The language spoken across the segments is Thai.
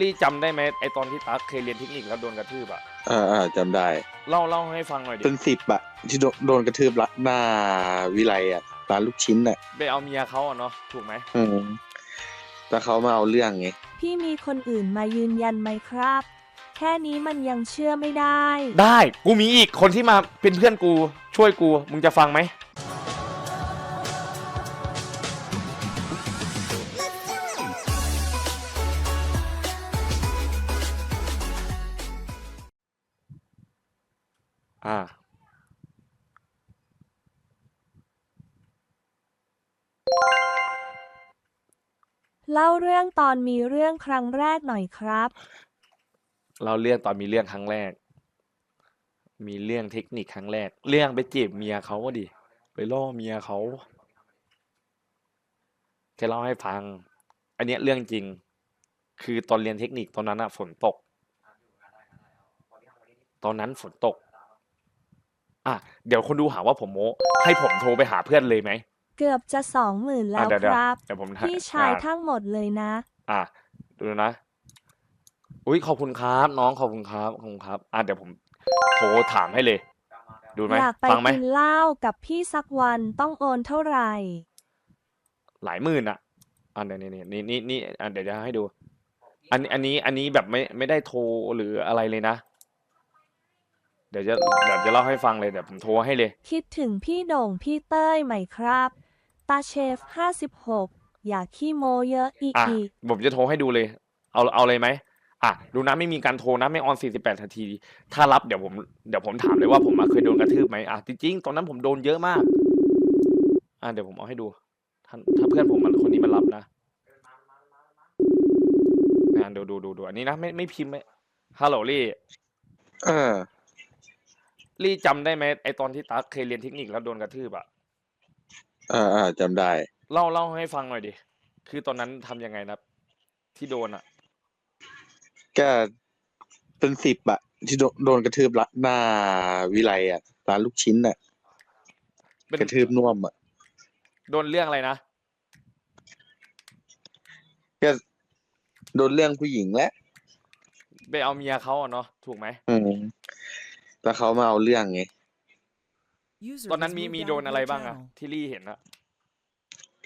ลี่จำได้ไหมไอตอนที่ตั๊กเคยเรียนเทคนิคแล้วโดนกระทืบอะอ่าอ่าจำได้เล่าเล่าให้ฟังหน่อยดิเป็นสิบอะที่โดนโดนกระทืบละหน้าวิไลอะร้านลูกชิ้นอะไปเอาเมียเขาอะเนาะถูกไหมอืมแต่เขามาเอาเรื่องไงพี่มีคนอื่นมายืนยันไหมครับ แค่นี้มันยังเชื่อไม่ได้ ได้กูมีอีกคนที่มาเป็นเพื่อนกูช่วยกูมึงจะฟังไหม เล่าเรื่องตอนมีเรื่องครั้งแรกหน่อยครับ เราเรื่องตอนมีเรื่องครั้งแรก มีเรื่องเทคนิคครั้งแรก เรื่องไปจีบเมียเขาก็ดิ ไปล่อเมียเขาแค่เล่าให้ฟัง อันเนี้ยเรื่องจริง คือตอนเรียนเทคนิคตอนนั้นอะฝนตก ตอนนั้นฝนตก อะ เดี๋ยวคนดูหาว่าผมโม้ ให้ผมโทรไปหาเพื่อนเลยไหม เกือบจะสองหมื่นแล้อะวเดี๋ยวคเดี๋ยวรับ เดี๋ยวผมพี่ชายอะทั้งหมดเลยนะ อะดูนะ อุ้ยขอบคุณครับ น้องขอบคุณครับขอบคุณครับอะเดี๋ยวผมโทรถามให้เลย ดูไหมอยากไปฟังไหมกินเหล้ากับพี่สักวันต้องโอนเท่าไหร่ หลายหมื่นอะอะเดี๋ยวนี่นี่นี่นี่อะเดี๋ยวจะให้ดู อันนี้อันนี้อันนี้แบบไม่ไม่ได้โทรหรืออะไรเลยนะ เดี๋ยวจะเดี๋ยวจะเล่าให้ฟังเลยเดี๋ยวผมโทรให้เลย คิดถึงพี่โด่งพี่เต้ยไหมครับ ตาเชฟ56อย่าขี้โมเยอะอีอะอีกผมจะโทรให้ดูเลย เอาเอาเลยไหมอะดูนะไม่มีการโทรนะไม่ออน 48นาที ถ้ารับเดี๋ยวผมเดี๋ยวผมถามเลยว่าผมอะเคยโดนกระทืบไหมอะจริงๆตอนนั้นผมโดนเยอะมาก อะเดี๋ยวผมเอาให้ดูท่านถ้าเพื่อนผมมันคนนี้มันรับนะงานดูดูดูดูอันนี้นะไม่ไม่พิมพ์ไม่ฮัลโหลลี่ เออ ลี่จำได้ไหมไอตอนที่ตั๊กเคยเรียนเทคนิคแล้วโดนกระทืบอะ อ่าอ่าจำได้ เล่าเล่าให้ฟังหน่อยดิ คือตอนนั้นทำยังไงนะที่โดนอะก็เป็นสิบอะที่โดนโดนกระทืบละหน้าวิไลอะร้านลูกชิ้นอะเป็นกระทืบน่วมอะโดนเรื่องอะไรนะ ก็โดนเรื่องผู้หญิงแหละไปเอาเมียเขาอะเนาะถูกไหมอืมแต่เขามาเอาเรื่องไง ตอนนั้นมีมีโดนอะไรบ้างอะที่ลี่เห็นอะ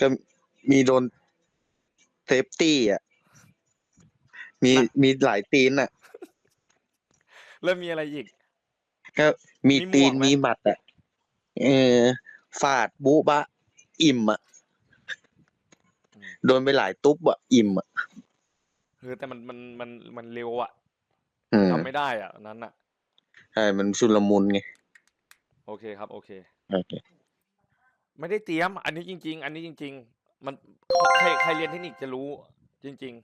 ก็มีโดนเซฟตี้อะมีมีหลายตีนอะแล้วมีอะไรอีกก็มีมีหมวกตีนไหมมีหมัดอะเออฟาดบุบะ อิ่มอะโดนไปหลายตุ๊บอะอิ่มอะเออแต่มันมันมันมันเร็วอะอืมทำไม่ได้อะอันนั้นอะใช่มันชุลมุนไง โอเคครับ โอเค โอเค ไม่ได้เตรียม อันนี้จริง ๆ อันนี้จริง ๆ มันใครใครเรียนเทคนิคจะรู้ จริง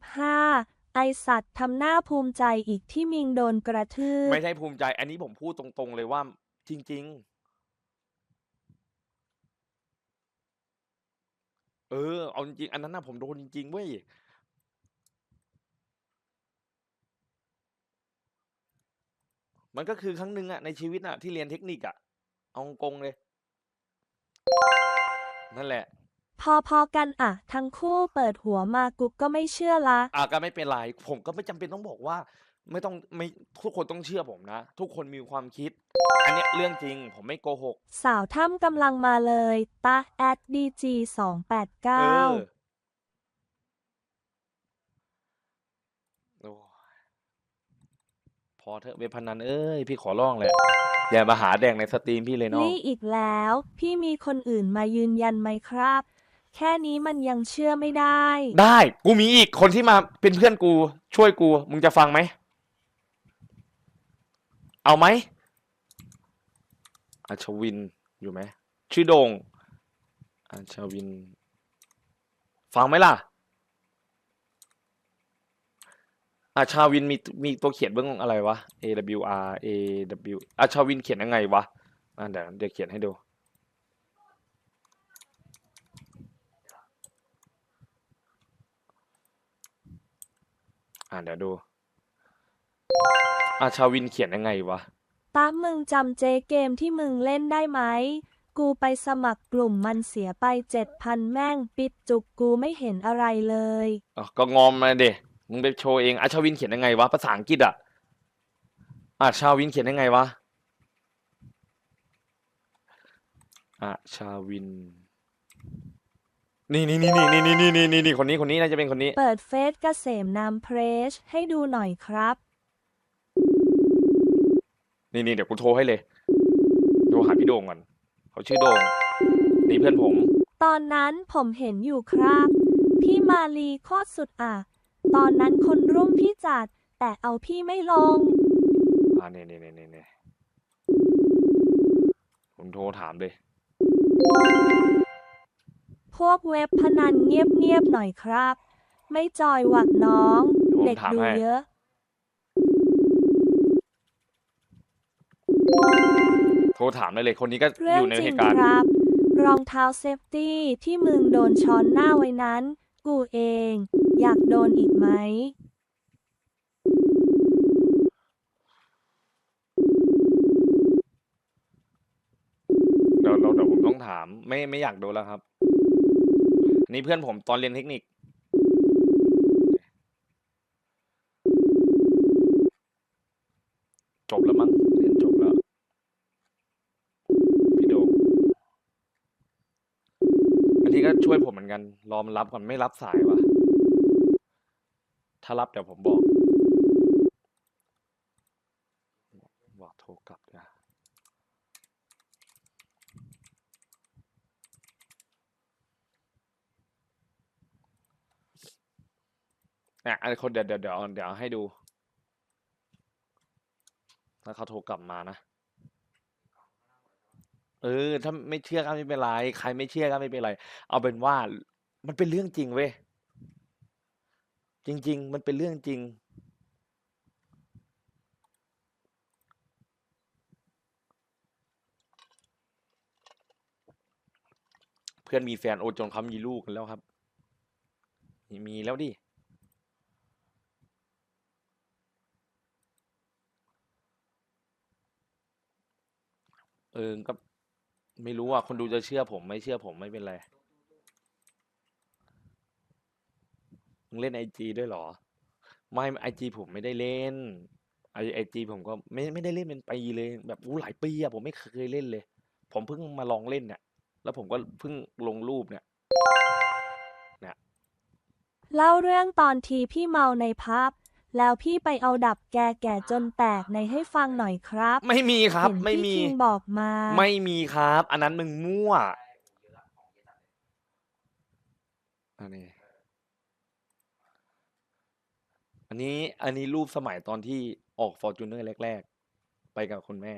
555 ไอสัตว์ทำหน้าภูมิใจอีกที่มิงโดนกระทืๆ บไม่ได้ภูมิใจ อันนี้ผมพูดตรงๆเลยว่า จริง ๆ เออ เอาจริงๆอันนั้นน่ะผมโดนจริงๆเว้ย มันก็คือครั้งหนึ่งอะในชีวิตอะที่เรียนเทคนิคอะเอากงๆเลย นั่นแหละ พอพอกันอะ ทั้งคู่เปิดหัวมากุ๊กก็ไม่เชื่อละ อะก็ไม่เป็นไร ผมก็ไม่จำเป็นต้องบอกว่า ไม่ต้องไม่ทุกคนต้องเชื่อผมนะ ทุกคนมีความคิด อันเนี้ยเรื่องจริง ผมไม่โกหก สาวถ้ำกำลังมาเลยตาแอดดีจีสองแปดเอเก้าอโอ้ย พอเถอะเว็บพนันเอ้ยพี่ขอร้องเลยอย่ามาหาแดงในสตรีมพี่เลยน้องนี่อีกแล้ว พี่มีคนอื่นมายืนยันไหมครับ แค่นี้มันยังเชื่อไม่ได้ ได้กูมีอีกคนที่มาเป็นเพื่อนกู ช่วยกูมึงจะฟังไหม เอาไหมอาชวินอยู่ไหมชื่อโดงอาชวิน ฟังไหมล่ะ อาชาวินมีมีตัวเขียนเบื้องอะไรวะ A W R A W อาชาวินเขียนยังไงวะอะเดี๋ยวเดี๋ยวเขียนให้ดู อ่าเดี๋ยวดูอาชาวินเขียนยังไงวะ ตามมึงจำเจเกมที่มึงเล่นได้ไหม กูไปสมัครกลุ่มมันเสียไปเจ็ดพันแม่งปิดจุกกูไม่เห็นอะไรเลยอะก็งอมมาเด มึงไปโชว์เองอาชาวินเขียนยังไงวะภาษาอังกฤษอะอาชาวินเขียนยังไงวะอาชาวิน นี่นี่นี่นี่นี่นี่นี่นี่นี่คนนี้คนนี้น่าจะเป็นคนนี้ เปิดเฟซเกษมนามเพรสให้ดูหน่อยครับ นี่นี่เดี๋ยวกูโทรให้เลยโทรหาพี่โด่งก่อนเขาชื่อโด่งนี่เพื่อนผม ตอนนั้นผมเห็นอยู่ครับ พี่มาลีโคตรสุดอะ ตอนนั้นคนรุ่มพี่จัด แต่เอาพี่ไม่ลง อ่าเนี่ยเนี่ยเนี่ยเนี่ยผมโทรถามเลย พวกเว็บพนันเงียบๆหน่อยครับ ไม่จอยหวักน้อง เดี๋ยวผมเด็กถามดูให้เยอะ โทรถามได้เลยคนนี้ก็เรื่อองยู่ในจริเหงตุการณ์ ครับ รองเท้าเซฟตี้ที่มึงโดนช้อนหน้าไว้นั้น กูเอง อยากโดนอีกไหมเดี๋ยวเราเดี๋ยวผมต้องถาม ไม่ไม่อยากโดนแล้วครับอันนี้เพื่อนผมตอนเรียนเทคนิค จบแล้วมั้งเรียนจบแล้ว พี่โดง อันนี้ก็ช่วยผมเหมือนกัน รอมันรับก่อนไม่รับสายวะถ้ารับเดี๋ยวผมบอก บอกโทรกลับนะเนี่ยอันคนเดี๋ยวเดี๋ยวเดี๋ยวให้ดู ถ้าเขาโทรกลับมานะ เออ ถ้าไม่เชื่อก็ไม่เป็นไร ใครไม่เชื่อก็ไม่เป็นไร เอาเป็นว่ามันเป็นเรื่องจริงเว้ย จริง ๆ มันเป็นเรื่องจริง เพื่อนมีแฟนโอจนเขามีลูกกันแล้วครับ มีมีแล้วดิเออก็ ไม่รู้อะคนดูจะเชื่อผมไม่เชื่อผมไม่เป็นไรมึงเล่นไอจีด้วยเหรอ ไม่ไอจีผมไม่ได้เล่นไอไอจีผมก็ไม่ไม่ได้เล่นเป็นปีเลย แบบอู้หลายปีอะผมไม่เคยเล่นเลย ผมเพิ่งมาลองเล่นเนี่ยแล้วผมก็เพิ่งลงรูปเนี่ยเล่าเรื่องตอนทีพี่เมาในพับ แล้วพี่ไปเอาดับแกแก่จนแตกในให้ฟังหน่อยครับไม่มีครับ เห็นไม่พี่มีคิงบอกมา ไม่มีครับ อันนั้นมึงมั่วอันนี้อันนี้อันนี้รูปสมัยตอนที่ออกฟอร์จูเนอร์แรก ๆ ไปกับคุณแม่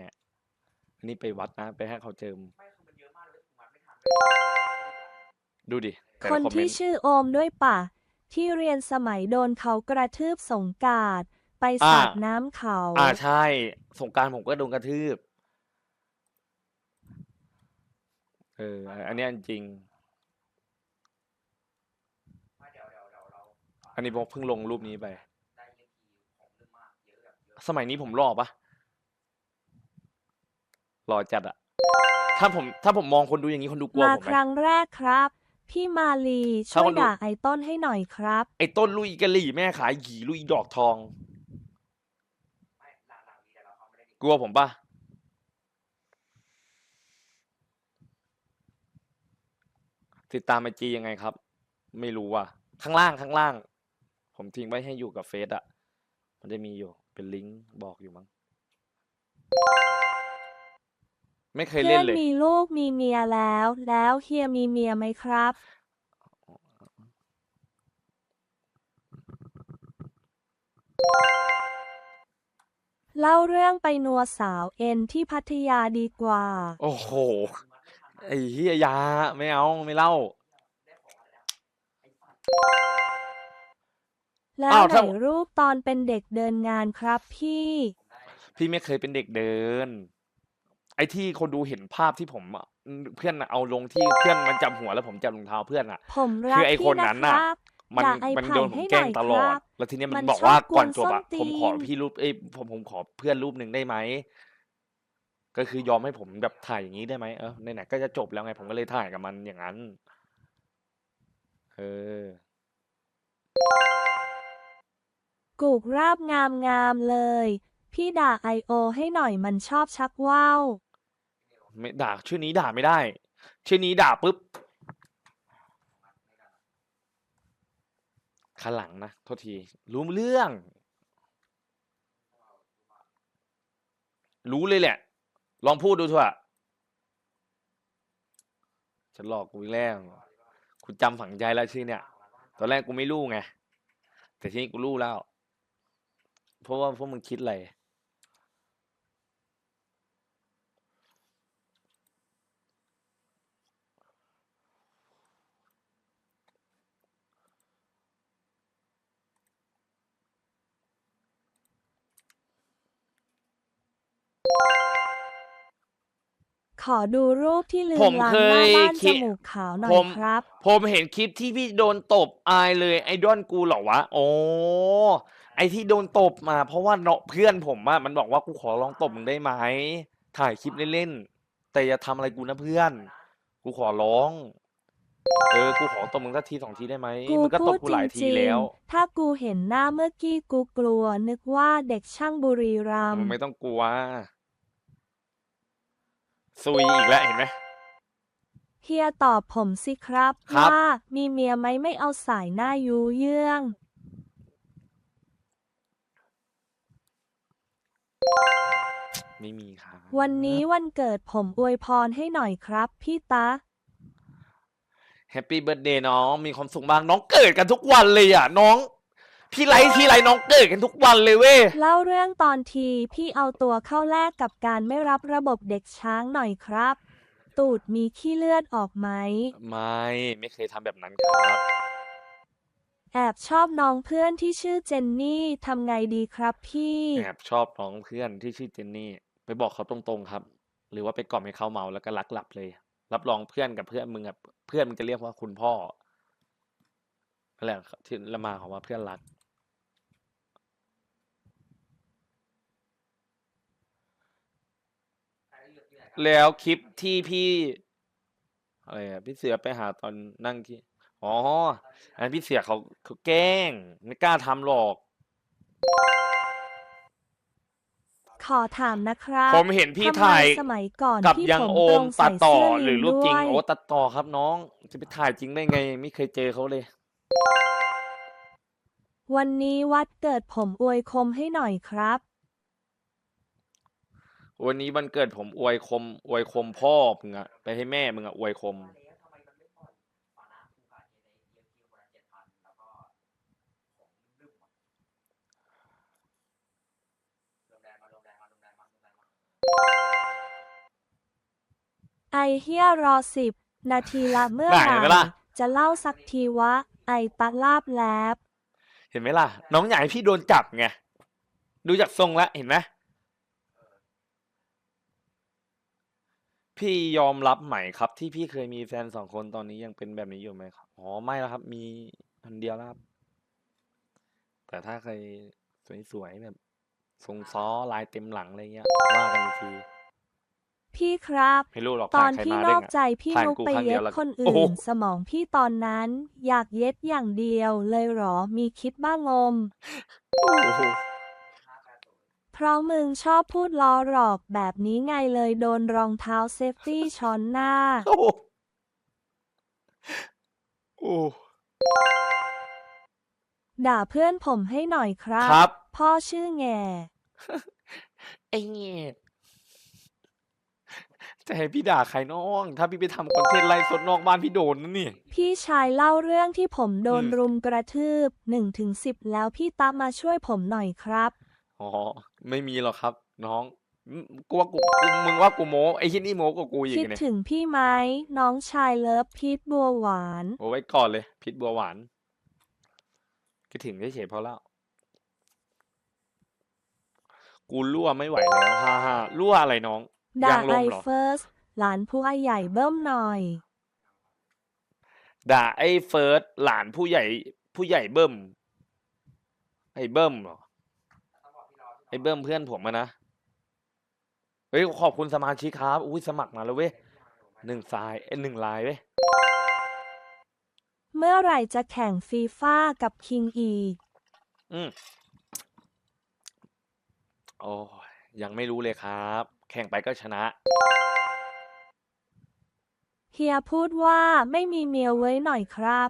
อันนี้ไปวัดนะ ไปให้เขาเจิม ดูดิแต่คละนคอมเมที่นต์ ชื่อโอมด้วยป่ะ ที่เรียนสมัยโดนเขากระทืบสงกรารไปอ่าสาดน้ำเขา อ่าใช่ สงกรารผมก็โดนกระทืบ เออ อันเนี้ยจริง อันนี้ผมเพิ่งลงรูปนี้ไป สมัยนี้ผมหล่อปะหล่อจัดอะ ถ้าผม ถ้าผมมองคนดูอย่างนี้คนดูกลัวมาผมคไหม รั้งแรกครับ พี่มาลีถ้าช่วยคนดูด่าไอ้ต้นให้หน่อยครับ ไอ้ต้นลุยกะหลี่แม่ขายหยีลุยดอกทอง กลัวผมปะติดตามไอจียังไงครับ ไม่รู้ว่ะ ข้างล่างข้างล่าง ผมทิ้งไว้ให้อยู่กับเฟซอะมันจะมีอยู่เป็นลิงก์บอกอยู่มั้ง ไม่เคยเพื่เล่อนนเลย มีลูกมีเมียแล้ว แล้วเฮียมีเมียไหมครับ เล่าเรื่องไปนัวสาวเอ็นที่พัทยาดีกว่า โอ้โห ไอ้เฮียอยา ไม่เอาไม่เล่า แล้วอ้าวไหนถ้า รูปตอนเป็นเด็กเดินงานครับพี่ พี่ไม่เคยเป็นเด็กเดิน ไอ้ที่คนดูเห็นภาพที่ผมอะเพื่อนอะเอาลงที่เพื่อนมันจับหัวแล้วผมจับรองเท้าเพื่อนอะ ผมรักคือไอ้พี่คนนั้นะนคน่ะรับมันด่าไอ้มันไผ่โดนผมให้แกล้งหน่อยตลอคดรับแล้วทีเนี้ยมัมันนบอกชอบว่าก่อนกวนจบอะส้นผมขอตีนพี่รูปเอ้ยผมผมขอเพื่อนรูปหนึ่งได้ไหมก็คือยอมให้ผมแบบถ่ายอย่างนี้ได้ไหมเออไหนๆก็จะจบแล้วไงผมก็เลยถ่ายกับมันอย่างนั้น เออ กูกราบงามงามๆเลย พี่ด่าไอโอให้หน่อยมันชอบชักว่าว ไม่ด่าชื่อนี้ด่าไม่ได้ ชื่อนี้ด่าปุ๊บขหลังนะโทษที รู้เรื่อง รู้เลยแหละ ลองพูดดูเถอะฉันหลอกกูอีกแล้วกูจำฝังใจแล้วชื่อเนี่ย ตอนแรกกูไม่รู้ไง แต่ทีนี้กูรู้แล้ว เพราะว่าพวกมึงคิดอะไร ขอดูรูปที่ลืผมมล้างเคหน้ายบ้านคิจดมูกขาวหน่อผยม ครับ ผมเห็นคลิปที่พี่โดนตบอายเลยไอดอลกูเหรอวะโอ้ไอที่โดนตบมา เพราะว่าเนาะเพื่อนผมอะมันบอกว่ากูขอลองตบมึงได้ไหมถ่ายคลิปเล่นๆแต่อย่าทำอะไรกูนะเพื่อน กูขอร้อง เออ กูขอตบมึงสักทีสองทีได้ไหมกูมึงก็ตพูบดกูจหลายทีริงแล้ว ๆ ถ้ากูเห็นหน้าเมื่อกี้กูกลัวนึกว่าเด็กช่างบุรีรัมมึงย์ ไม่ต้องกลัว ซุยอีกแล้วเห็นไหม เฮียตอบผมสิครับ ครับ ว่ามีเมียไหมไม่เอาสายหน้ายูเยื่อง ไม่มีค่ะวันนี้วันเกิดผมอวยพรให้หน่อยครับ พี่ตาแฮปปี้เบิร์ดเดย์น้อง มีความสุขมาก น้องเกิดกันทุกวันเลยอะ น้อง พี่ไลฟ์ทีไรน้องเกิดกันทุกวันเลยเว้ย เล่าเรื่องตอนทีพี่เอาตัวเข้าแลกกับการไม่รับระบบเด็กช้างหน่อยครับ ตูดมีขี้เลือดออกไหม ไม่ไม่เคยทำแบบนั้นครับ แอบชอบน้องเพื่อนที่ชื่อเจนนี่ทำไงดีครับพี่ แอบชอบน้องเพื่อนที่ชื่อเจนนี่ ไปบอกเขาตรงๆครับ หรือว่าไปกล่อมให้เขาเมาแล้วก็รักหลับเลย รับรองเพื่อนกับเพื่อนมึงอะเพื่อนมึงจะเรียกว่าคุณพ่อนั่นแหละที่ละมาของว่าเพื่อนรัก แล้วคลิปที่พี่อะไรอะพี่เสือไปหาตอนนั่งที่อ๋อ อันนั้นพี่เสือเขาเขาแกล้ง ไม่กล้าทำหรอก ขอถามนะครับผมเห็นพี่ทำไมถ่ายสมัยก่อนกับพี่ยังผมโอตรมงตัใส่ดต่อเสื้อหรือลีนรูปจริงด้วย โอ้ตัดต่อครับน้อง จะไปถ่ายจริงได้ไง ไม่เคยเจอเขาเลย วันนี้วัดเกิดผมอวยคมให้หน่อยครับ วันนี้วันเกิดผมอวยคม อวยคมพ่อมึงอะไปให้แม่มึงอะอวยคม ไอเฮียรอสิบนาทีละเมื่อได้ไหร่ไหมล่ะจะเล่าสักทีวะ ไอตะลาบแลบ เห็นไหมล่ะ น้องอยากให้พี่โดนจับไง ดูจากทรงแล้วเห็นไหม พี่ยอมรับไหมครับ ที่พี่เคยมีแฟนสองคนตอนนี้ยังเป็นแบบนี้อยู่ไหมครับ อ๋อ ไม่แล้วครับ มีคนเดียวแล้วครับ แต่ถ้าใครสวยๆแบบทรงซ้อลายเต็มหลังอะไรเงี้ยว่ากันอีกทีพี่ครับ ไม่รู้หรอกตอนถ่ายใครพี่มานเด้องกอะ ใจพี่ถ่ายนุกกูไปครั้งเดีเย็ยวดแล้วคนโอ้โห อื่น สมองพี่ตอนนั้น อยากเย็ดอย่างเดียวเลยเหรอมีคิดบ้างงม โอ้โห เพราะมึงชอบพูดล้อหลอกแบบนี้ไงเลยโดนรองเท้าเซฟตี้ช้อนหน้า โอ้โหโอ้ด่าเพื่อนผมให้หน่อยครับ ครับ พ่อชื่อแง่ไอ้เงี้ยจะให้พี่ด่าใครน้อง ถ้าพี่ไปทำคอนเทนต์ไลฟ์สดนอกบ้านพี่โดนนะนี่ พี่ชายเล่าเรื่องที่ผมโดนอืม รุมกระทืบ1นถึงสิแล้วพี่ตามมาช่วยผมหน่อยครับ อ๋อ ไม่มีหรอกครับ น้องอืมกูว่ากูกูมึงว่ากูโม้ไอ้ที่นี่โม้กว่ากูอีกคิดเนี่ยถึงพี่ไหมน้องชายเลิฟพีทบัวหวาน โอ้ไว้ก่อนเลยพิษบัวหวานคิดถึงเฉยๆพอแล้วกูรั่วไม่ไหวแล้วฮ่าฮ่ารั่วอะไรน้อง ด่ายางลไอมเหรอ เฟิร์สหลานผู้อาใหญ่เบิ้มหน่อย ด่าไอ้เฟิร์สหลานผู้ใหญ่ผู้ใหญ่เบิ้มไอ้เบิ้มเหรอ ไอ้เบิ้มเพื่อนผมอะนะ เฮ้ย ขอบคุณสมาชิกครับ อุ้ยสมัครมาแล้วเว้ยหนึ่งสายเอ้ยหนึ่งลายเว้ย เมื่อไหร่จะแข่งฟีฟ่ากับคิงอีก อืมโอ้ยยังไม่รู้เลยครับ แข่งไปก็ชนะ เฮียพูดว่าไม่มีเมียไว้หน่อยครับ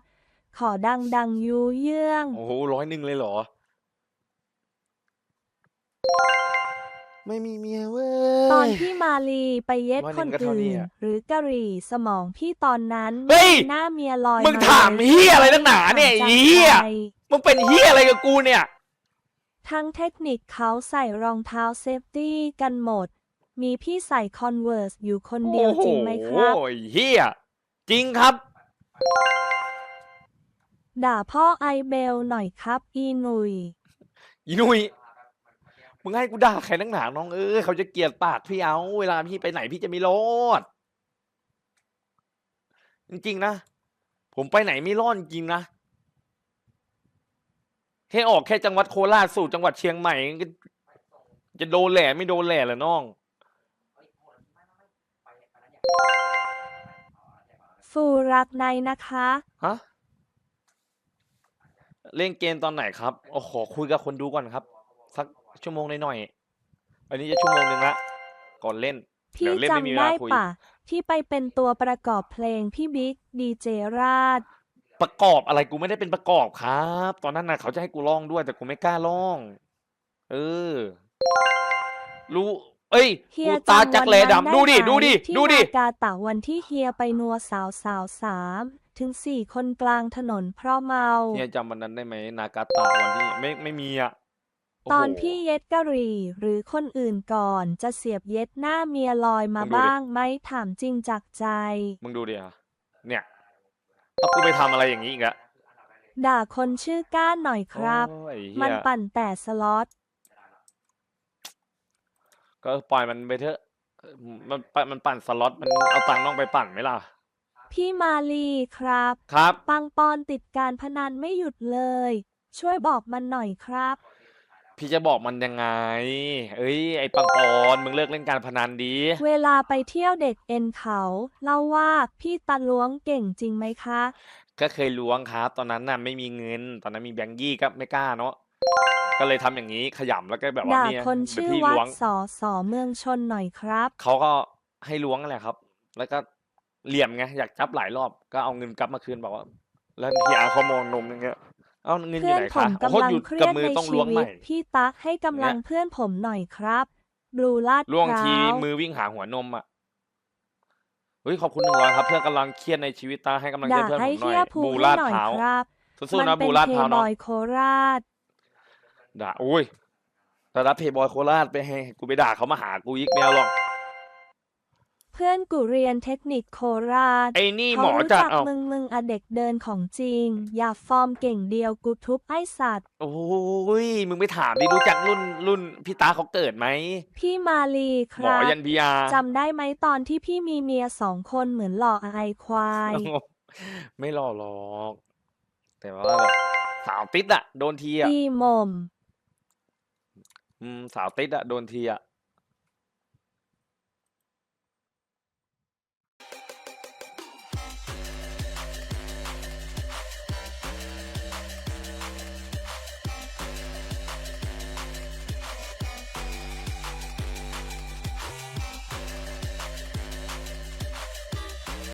ขอดังดังๆยูเยื่อง โอ้โหร้อยหนึ่งเลยเหรอ ไม่มีเมียเว้ย ตอนพี่มาลีไปเย็ดร้อยหคนึ่นงก็เท่านี้อื่นอะหรือกะหรี่สมองพี่ตอนนั้นเฮ้ย หน้าเมียลอยมึงมาถามเลยเฮียอะไรนักหนาเนี่ยถมไอ้จากเฮียใจมึงเป็นเฮียอะไรกับกูเนี่ย ทั้งเทคนิคเขาใส่รองเท้าเซฟตี้กันหมด มีพี่ใส่คอนเวิร์สอยู่คนเดียวจริงไหมครับ โอ้โหเฮียจริงครับ ด่าพ่อไอเบลหน่อยครับ อีหนุย อีนุย มึงให้กูด่าใครนักหนาน้องเอ้ยเขาจะเกลียดปากพี่เอาเวลาพี่ไปไหนพี่จะไม่รอด จริงๆนะ ผมไปไหนไม่รอดจริงนะแค่ออกแค่จังหวัดโคราชสู่จังหวัดเชียงใหม่ก็จะโดนแหล่ไม่โดนแหล่เหรอน้อง ฟูรักในนะคะ ฮะ เล่นเกมตอนไหนครับ โอ้ขอคุยกับคนดูก่อนครับ สัก ชั่วโมงหน่อยๆอันนี้จะชั่วโมงหนึ่งละก่อนเล่น พี่เดี๋ยวเล่นไม่มีจำเวได้ลาคุย ปะที่ไปเป็นตัวประกอบเพลงพี่บิ๊กดีเจราช ประกอบอะไรกูไม่ได้เป็นประกอบครับ ตอนนั้นนะเขาจะให้กูร้องด้วยแต่กูไม่กล้าร้อง เออ รู้ เอ้ยเฮีกูยตาจำจักวันแลนั้นดำดูดิไหมดูดิ ที่ดูดิ นากาตะวันที่เฮียไปนัวสาวสาวสามถึงสี่คนกลางถนนเพราะเมาเฮียจำวันนั้นได้ไหมนากาตะวันที่ไม่ไม่มีอะโโห ตอนพี่เย็ดกะหรี่หรือคนอื่นก่อนจะเสียบเย็ดหน้าเมียลอยมามึงดูดิบ้างไหมถามจริงจากใจ มึงดูดิอะเนี่ยเอากูไปทำอะไรอย่างนี้อีกอะด่าคนชื่อก้านหน่อยครับ โอ้ยเหี้ยมันปั่นแต่สล็อต ก็ปล่อยมันไปเถอะเออมันปมันปั่นสล็อตมันเอาตังค์น้องไปปั่นไหมล่ะ พี่มาลีครับ ครับ ปังปอนติดการพนันไม่หยุดเลย ช่วยบอกมันหน่อยครับ พี่จะบอกมันยังไง เอ้ย ไอ้ปังปอนมึงเลิกเล่นการพนันดี เวลาไปเที่ยวเด็กเอ็นเขาเล่าว่าพี่ตาล้วงเก่งจริงไหมคะ ก็เคยล้วงครับ ตอนนั้นน่ะไม่มีเงิน ตอนนั้นมีแบงค์ยี่ก็ไม่กล้าเนาะ ก็เลยทำอย่างนี้ขยำแล้วก็แบบว่าด่าเนี่ยคนเดี๋ยวชื่อพี่วัดล้วง สอสอเมืองชนหน่อยครับ เขาก็ให้ล้วงนั่นแหละครับ แล้วก็เหลี่ยมไงอยากจับหลายรอบ ก็เอาเงินกลับมาคืนบอกว่า แล้วพี่อาเขามองนมอย่างเงี้ย เอาเงินอเพื่ยู่อนไหนผคะมโอ้โหกำลังหยุดเครีกับยดมือในต้องชีล้วงวิใหตม่ พี่ตั๊กให้กำลังเนี่ยเพื่อนผมหน่อยครับบลูลาดล่วงพร้าทีวมือวิ่งหาหัวนมอะเฮ้ยขอบคุณหนึ่งร้อยครับ เพื่อนกำลังเครียดในชีวิตตาให้กำลังใจด่าเพื่อนผให้มหน่เฮีอยย ภูบูให้ลาดหน่อยพร้าวครับ สู้มัๆนะเป็บูนลาดเพพร้าวย์บเนาะอยโคราช ด่าโอ้ยแต่รับเพย์บอยโคราชไปให้กูไปด่าเขามาหากูอีกแมวหรอก เพื่อนกูเรียนเทคนิคโคราชไอ้นี่หมเขาอรู้จัดจักเอามึงมึงอะเด็กเดินของจริง อย่าฟอร์มเก่งเดียวกูทุบไอ้สัตว์ โอ้ยมึงไปถามดิรู้จักรุ่นรุ่นพี่ตาเขาเกิดไหมพี่มาลีคหมอรับยันพีอาจำได้ไหมตอนที่พี่มีเมียสองคนเหมือนหล่อไอควายไม่หล่อหรอก แต่ว่าแบบสาวติดอะโดนทีอะดีหมมอืมสาวติดอะโดนทีอะ